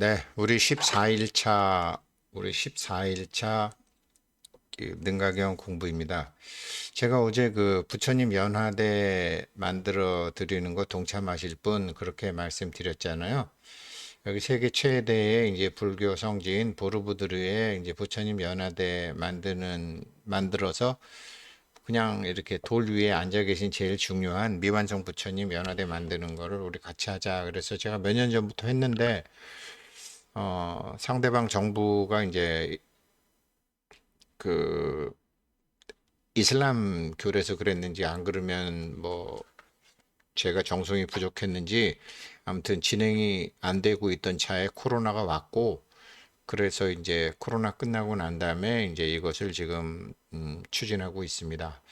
네, 우리 14일차, 우리 14일차 그 능가경 공부입니다. 제가 어제 그 부처님 연화대 만들어 드리는 거 동참하실 분 그렇게 말씀드렸잖아요. 여기 세계 최대의 이제 불교 성지인 보르부드르에 이제 부처님 연화대 만드는 만들어서 그냥 이렇게 돌 위에 앉아 계신 제일 중요한 미완성 부처님 연화대 만드는 거를 우리 같이 하자. 그래서 제가 몇 년 전부터 했는데 어, 상대방 정부가 이제 그 이슬람 교래서 그랬는지 안 그러면 뭐 제가 정성이 부족했는지 아무튼 진행이 안 되고 있던 차에 코로나가 왔고 그래서 이제 코로나 끝나고 난 다음에 이제 이것을 지금 음, 추진하고 있습니다.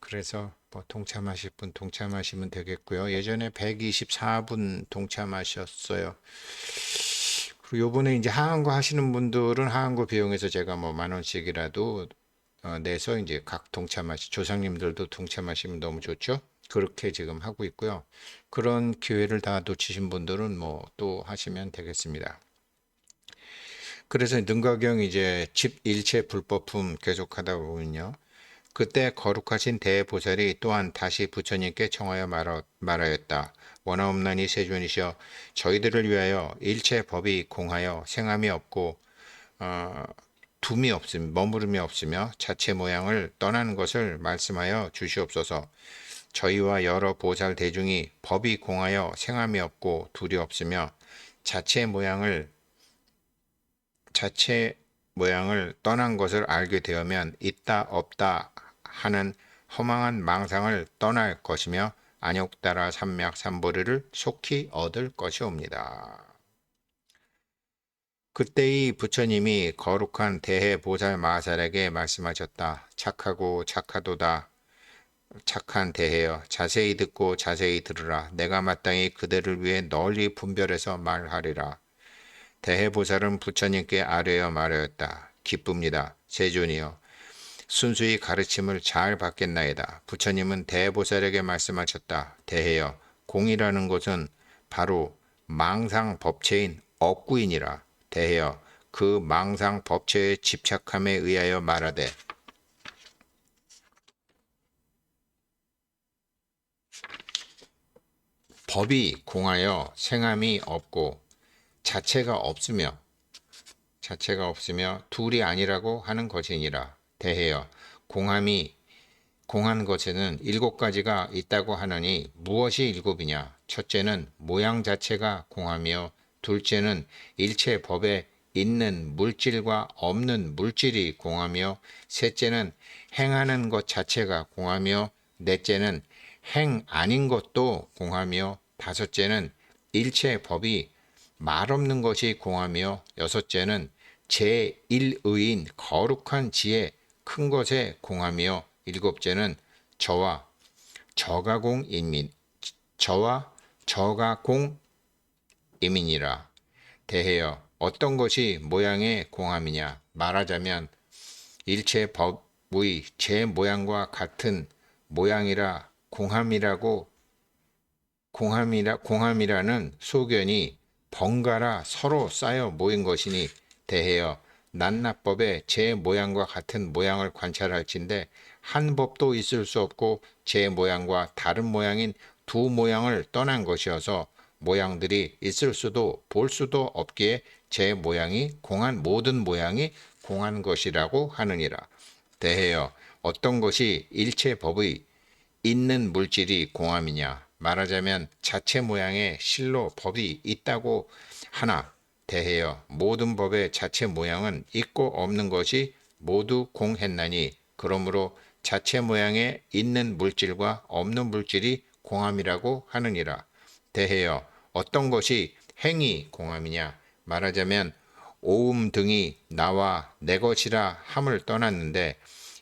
그래서 뭐 동참하실 분 동참하시면 되겠고요. 예전에 124분 동참하셨어요. 그리고 요번에 이제 하한거 하시는 분들은 하한거 비용에서 제가 뭐 만 원씩이라도 어, 내서 이제 각 동참하시 조상님들도 동참하시면 너무 좋죠. 그렇게 지금 하고 있고요. 그런 기회를 다 놓치신 분들은 뭐 또 하시면 되겠습니다. 그래서 능가경 이제 집 일체 불법품 계속하다 보면요. 그때 거룩하신 대보살이 또한 다시 부처님께 청하여 말하, 말하였다. 원하옵나니 세존이시여 저희들을 위하여 일체 법이 공하여 생함이 없고 어, 둠이 없음 머무름이 없으며 자체 모양을 떠나는 것을 말씀하여 주시옵소서. 저희와 여러 보살 대중이 법이 공하여 생함이 없고 둘이 없으며 자체 모양을 자체 모양을 떠난 것을 알게 되면 있다 없다 하는 허망한 망상을 떠날 것이며 안욕따라 삼맥 삼보리를 속히 얻을 것이옵니다. 그때의 부처님이 거룩한 대해 보살 마살에게 말씀하셨다. 착하고 착하도다. 착한 대해여 자세히 듣고 자세히 들으라. 내가 마땅히 그대를 위해 널리 분별해서 말하리라. 대해보살은 부처님께 아뢰어 말하였다. 기쁩니다. 세존이여. 순수히 가르침을 잘 받겠나이다. 부처님은 대보살에게 말씀하셨다. 대해여, 공이라는 것은 바로 망상 법체인 억구인이라. 대해여, 그 망상 법체의 집착함에 의하여 말하되 법이 공하여 생함이 없고 자체가 없으며 자체가 없으며 둘이 아니라고 하는 것이니라. 대해여 공함이 공한 것에는 일곱 가지가 있다고 하느니 무엇이 일곱이냐? 첫째는 모양 자체가 공함이요. 둘째는 일체 법에 있는 물질과 없는 물질이 공함이요. 셋째는 행하는 것 자체가 공함이요. 넷째는 행 아닌 것도 공함이요. 다섯째는 일체 법이 말 없는 것이 공함이요. 여섯째는 제1의인 거룩한 지혜 큰 것에 공함이요. 일곱째는 저와 저가공 인민 저와 저가공 이민이라. 대해여 어떤 것이 모양의 공함이냐? 말하자면 일체 법의 제 모양과 같은 모양이라 공함이라고 공함이라 공함이라는 소견이 번갈아 서로 쌓여 모인 것이니 대해여 낱낱법에 제 모양과 같은 모양을 관찰할진데 한 법도 있을 수 없고 제 모양과 다른 모양인 두 모양을 떠난 것이어서 모양들이 있을 수도 볼 수도 없기에 제 모양이 공한 모든 모양이 공한 것이라고 하느니라. 대해여 어떤 것이 일체 법의 있는 물질이 공함이냐 말하자면 자체 모양의 실로 법이 있다고 하나 대해여 모든 법의 자체 모양은 있고 없는 것이 모두 공했나니 그러므로 자체 모양에 있는 물질과 없는 물질이 공함이라고 하느니라. 대해여 어떤 것이 행이 공함이냐? 말하자면 오음 등이 나와 내 것이라 함을 떠났는데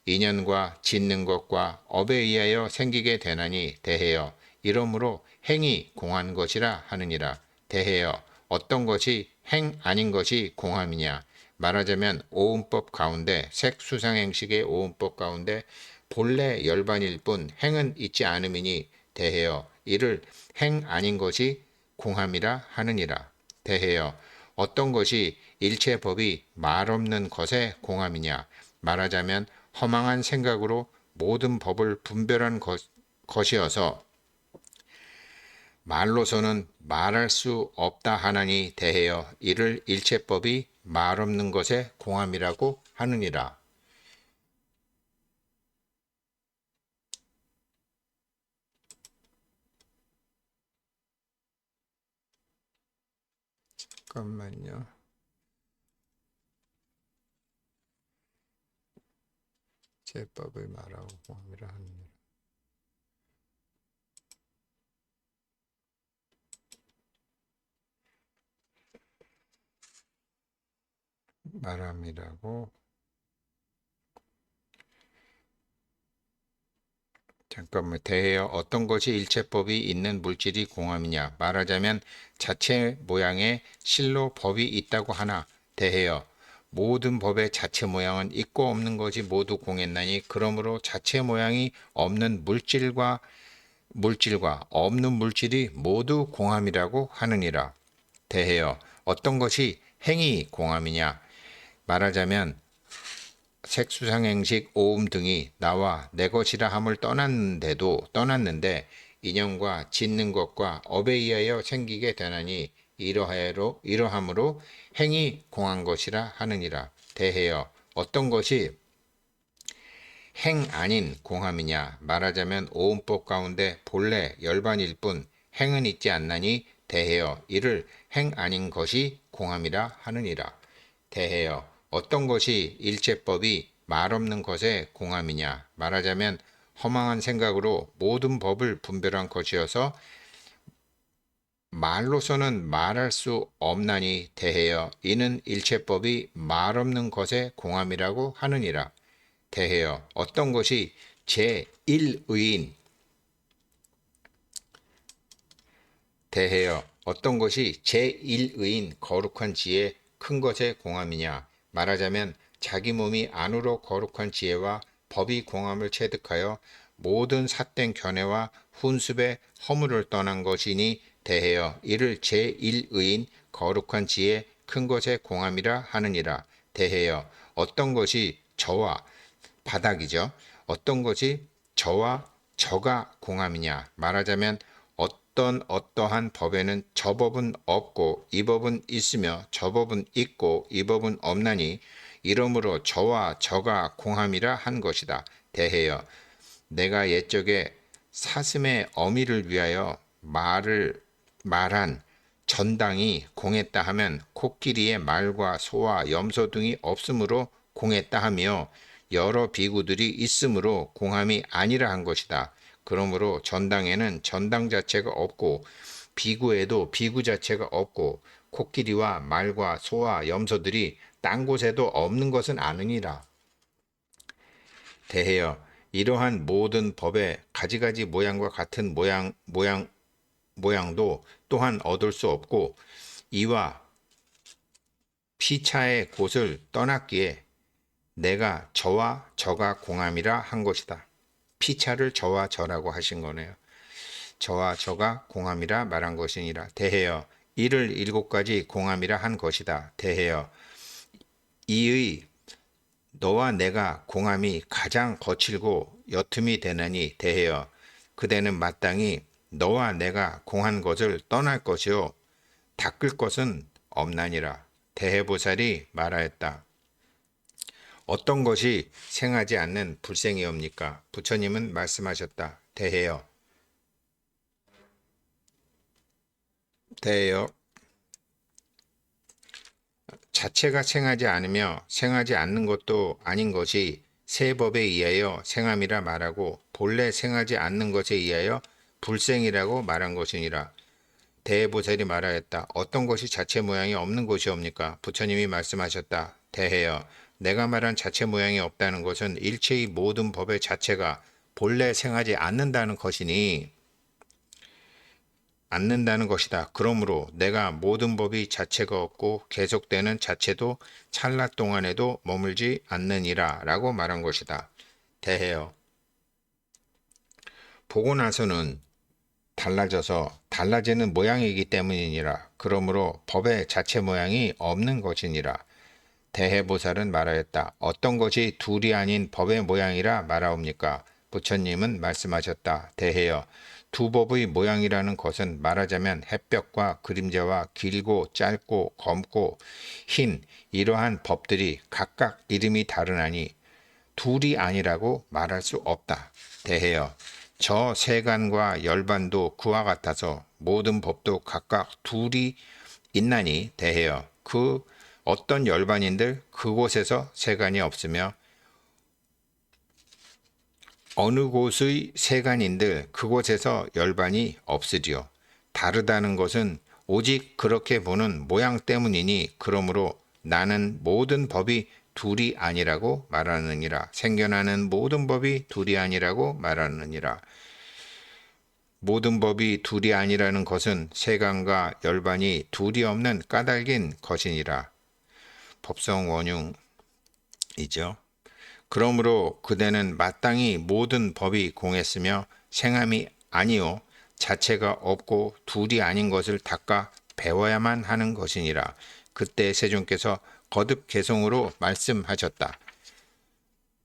인연과 짓는 것과 업에 의하여 생기게 되나니 대해여 이러므로 행이 공한 것이라 하느니라. 대해여 어떤 것이 행 아닌 것이 공함이냐? 말하자면 오음법 가운데 색수상행식의 오음법 가운데 본래 열반일 뿐 행은 있지 않음이니 대해여 이를 행 아닌 것이 공함이라 하느니라. 대해여 어떤 것이 일체 법이 말 없는 것의 공함이냐? 말하자면 허망한 생각으로 모든 법을 분별한 것, 것이어서 말로서는 말할 수 없다 하나니 대하여 이를 일체법이 말 없는 것의 공함이라고 하느니라. 잠깐만요. 제법을 말하고 공함이라 하느니라. 말함이라고. 잠깐만 대해여 어떤 것이 일체법이 있는 물질이 공함이냐? 말하자면 자체 모양에 실로 법이 있다고 하나? 대해여 모든 법의 자체 모양은 있고 없는 것이 모두 공했나니? 그러므로 자체 모양이 없는 물질과 물질과 없는 물질이 모두 공함이라고 하느니라. 대해여 어떤 것이 행위 공함이냐 말하자면 색수상행식 오음 등이 나와 내 것이라 함을 떠났는데도 떠났는데 인연과 짓는 것과 업에 의하여 생기게 되나니 이러하여로 이러함으로 행이 공한 것이라 하느니라. 대해여 어떤 것이 행 아닌 공함이냐? 말하자면 오음법 가운데 본래 열반일 뿐 행은 있지 않나니 대해여 이를 행 아닌 것이 공함이라 하느니라. 대해여 어떤 것이 일체법이 말 없는 것의 공함이냐? 말하자면 허망한 생각으로 모든 법을 분별한 것이어서 말로서는 말할 수 없나니 대해여 이는 일체법이 말 없는 것의 공함이라고 하느니라. 대해여 어떤 것이 제1의인? 대해여 어떤 것이 제1의인? 거룩한 지혜 큰 것의 공함이냐 말하자면 자기 몸이 안으로 거룩한 지혜와 법이 공함을 체득하여 모든 삿된 견해와 훈습의 허물을 떠난 것이니 대하여 이를 제1의인 거룩한 지혜 큰 것의 공함이라 하느니라 대하여 어떤 것이 저와 바닥이죠. 어떤 것이 저와 저가 공함이냐 말하자면 어떤 어떠한 법에는 저 법은 없고 이 법은 있으며 저 법은 있고 이 법은 없나니 이러므로 저와 저가 공함이라 한 것이다. 대해여 내가 옛적에 사슴의 어미를 위하여 말을 말한 전당이 공했다 하면 코끼리의 말과 소와 염소 등이 없으므로 공했다 하며 여러 비구들이 있으므로 공함이 아니라 한 것이다. 그러므로 전당에는 전당 자체가 없고 비구에도 비구 자체가 없고 코끼리와 말과 소와 염소들이 딴 곳에도 없는 것은 아느니라. 대해여 이러한 모든 법의 가지가지 모양과 같은 모양 모양 모양도 또한 얻을 수 없고 이와 피차의 곳을 떠났기에 내가 저와 저가 공함이라 한 것이다. 피차를 저와 저라고 하신 거네요. 저와 저가 공함이라 말한 것이니라. 대해여 이를 일곱 가지 공함이라 한 것이다. 대해여 이의 너와 내가 공함이 가장 거칠고 여틈이 되나니 대해여 그대는 마땅히 너와 내가 공한 것을 떠날 것이요 닦을 것은 없나니라. 대해보살이 말하였다. 어떤 것이 생하지 않는 불생이옵니까? 부처님은 말씀하셨다. 대해여. 대해여. 자체가 생하지 않으며 생하지 않는 것도 아닌 것이 세 법에 의하여 생함이라 말하고 본래 생하지 않는 것에 의하여 불생이라고 말한 것이니라. 대해보살이 말하였다. 어떤 것이 자체 모양이 없는 것이옵니까? 부처님이 말씀하셨다. 대해여. 내가 말한 자체 모양이 없다는 것은 일체의 모든 법의 자체가 본래 생하지 않는다는 것이니 않는다는 것이다. 그러므로 내가 모든 법이 자체가 없고 계속되는 자체도 찰나 동안에도 머물지 않느니라 라고 말한 것이다. 대해요. 보고 나서는 달라져서 달라지는 모양이기 때문이니라. 그러므로 법의 자체 모양이 없는 것이니라. 대해보살은 말하였다. 어떤 것이 둘이 아닌 법의 모양이라 말하옵니까? 부처님은 말씀하셨다. 대해여. 두 법의 모양이라는 것은 말하자면 햇볕과 그림자와 길고 짧고 검고 흰 이러한 법들이 각각 이름이 다르나니 둘이 아니라고 말할 수 없다. 대해여. 저 세간과 열반도 그와 같아서 모든 법도 각각 둘이 있나니 대해여. 그 어떤 열반인들 그곳에서 세간이 없으며 어느 곳의 세간인들 그곳에서 열반이 없으리요. 다르다는 것은 오직 그렇게 보는 모양 때문이니 그러므로 나는 모든 법이 둘이 아니라고 말하느니라. 생겨나는 모든 법이 둘이 아니라고 말하느니라. 모든 법이 둘이 아니라는 것은 세간과 열반이 둘이 없는 까닭인 것이니라. 법성 원흉이죠. 그러므로 그대는 마땅히 모든 법이 공했으며 생함이 아니요 자체가 없고 둘이 아닌 것을 닦아 배워야만 하는 것이니라. 그때 세존께서 거듭 개성으로 말씀하셨다.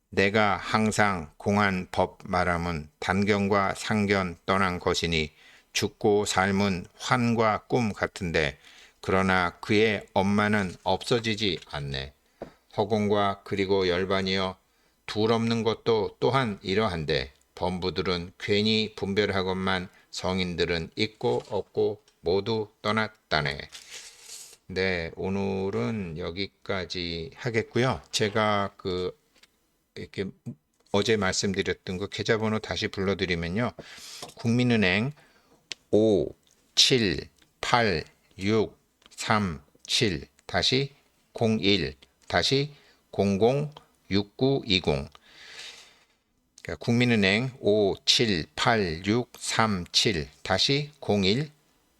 내가 항상 공한 법 말함은 단견과 상견 떠난 것이니 죽고 삶은 환과 꿈 같은데 그러나 그의 엄마는 없어지지 않네. 허공과 그리고 열반이여 둘 없는 것도 또한 이러한데 범부들은 괜히 분별하건만 성인들은 있고 없고 모두 떠났다네. 네, 오늘은 여기까지 하겠고요. 제가 그 이렇게 어제 말씀드렸던 그 계좌번호 다시 불러드리면요. 국민은행 5 7 8 6 3 7 다시 01 다시 00 6920 그러니까 국민은행 578637 다시 01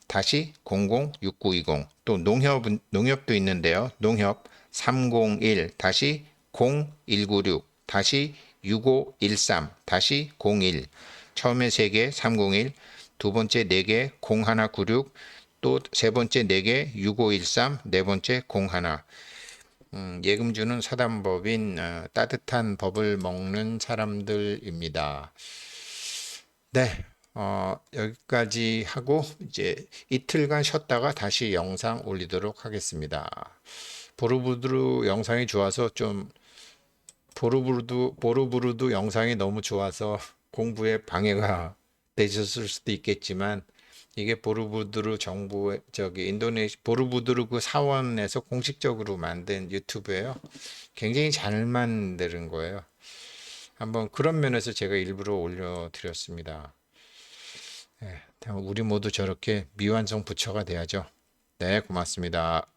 다시 006920 또 농협 농협도 있는데요. 농협 301 다시 0196 다시 6513 다시 01 처음에 3개 301 두 번째 4개 0196 또 세 번째 4개 6513 네 번째 01 음, 예금주는 사단법인 어, 따뜻한 법을 먹는 사람들입니다. 네, 어, 여기까지 하고 이제 이틀간 쉬었다가 다시 영상 올리도록 하겠습니다. 보르부르 영상이 좋아서 좀 보르부르도 보르부르도 영상이 너무 좋아서 공부에 방해가 되셨을 수도 있겠지만 이게 보르부드르 정부 저기 인도네시 보르부드르 그 사원에서 공식적으로 만든 유튜브예요. 굉장히 잘 만드는 거예요. 한번 그런 면에서 제가 일부러 올려드렸습니다. 네, 우리 모두 저렇게 미완성 부처가 돼야죠. 네, 고맙습니다.